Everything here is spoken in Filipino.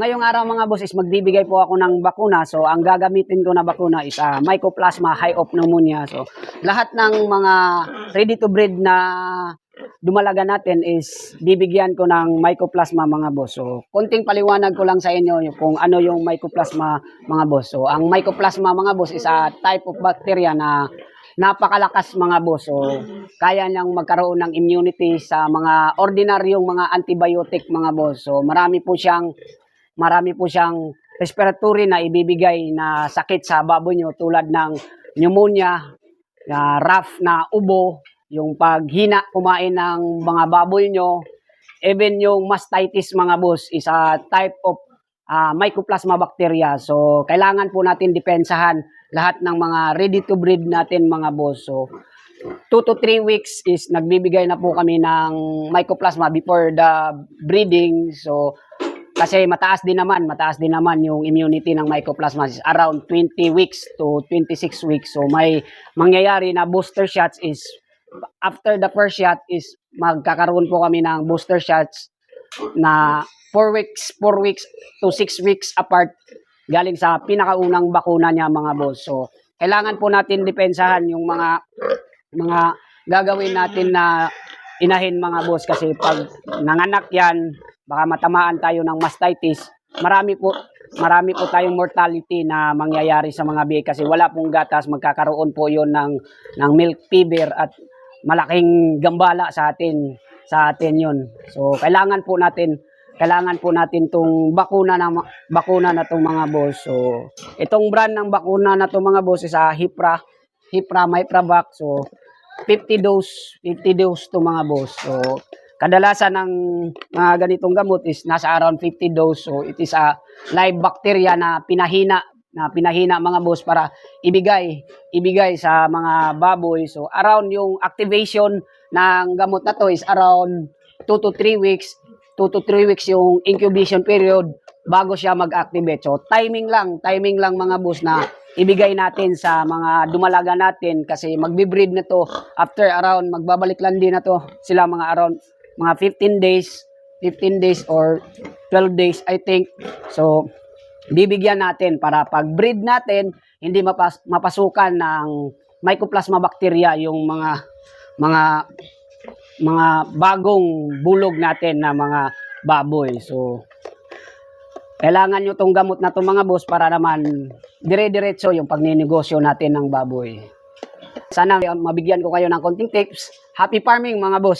Ngayong araw mga boss is magbibigay po ako ng bakuna. So ang gagamitin ko na bakuna is ah, Mycoplasma High of Pneumonia. So lahat ng mga ready to breed na dumalaga natin is bibigyan ko ng Mycoplasma mga boss. So konting paliwanag ko lang sa inyo kung ano yung Mycoplasma mga boss. So ang Mycoplasma mga boss is a type of bacteria na napakalakas mga boss. So, kaya niyang magkaroon ng immunity sa mga ordinaryong mga antibiotic mga boss. So, marami po siyang marami po siyang respiratory na ibibigay na sakit sa baboy nyo tulad ng pneumonia, na rough na ubo, yung paghina kumain ng mga baboy nyo, even yung mastitis mga boss is a type of ah, Mycoplasma bacteria. So, kailangan po natin depensahan lahat ng mga ready to breed natin mga boss. So, 2 to 3 weeks is nagbibigay na po kami ng Mycoplasma before the breeding. So, kasi mataas din naman, mataas din naman yung immunity ng Mycoplasma around 20 weeks to 26 weeks. So, may mangyayari na booster shots is after the first shot is magkakaroon po kami ng booster shots na 4 weeks, 4 weeks to 6 weeks apart galing sa pinakaunang bakuna niya mga boss. So, kailangan po natin depensahan yung mga mga gagawin natin na inahin mga boss kasi pag nanganak yan, baka matamaan tayo ng mastitis. Marami po marami po tayong mortality na mangyayari sa mga biik kasi wala pong gatas, magkakaroon po yon ng ng milk fever at malaking gambala sa atin sa atin yon. So kailangan po natin kailangan po natin tong bakuna na bakuna na tong mga boss. So itong brand ng bakuna na tong mga boss is sa Hipra, Hipra Mypravac. So 50 dose, 50 dose to mga boss. So kadalasan ng mga ganitong gamot is nasa around 50 dose. So it is a live bacteria na pinahina na pinahina mga boss para ibigay ibigay sa mga baboy. So around yung activation ng gamot na to is around 2 to 3 weeks. 2 to 3 weeks yung incubation period bago siya mag-activate. So timing lang, timing lang mga boss na ibigay natin sa mga dumalaga natin kasi magbe-breed na to after around magbabalik lang din na to sila mga around mga 15 days 15 days or 12 days I think so bibigyan natin para pag breed natin hindi mapas, mapasukan ng mycoplasma bacteria yung mga mga mga bagong bulog natin na mga baboy so kailangan nyo tong gamot na to mga boss para naman dire-diretso yung pagninegosyo natin ng baboy. Sana mabigyan ko kayo ng konting tips. Happy farming mga boss!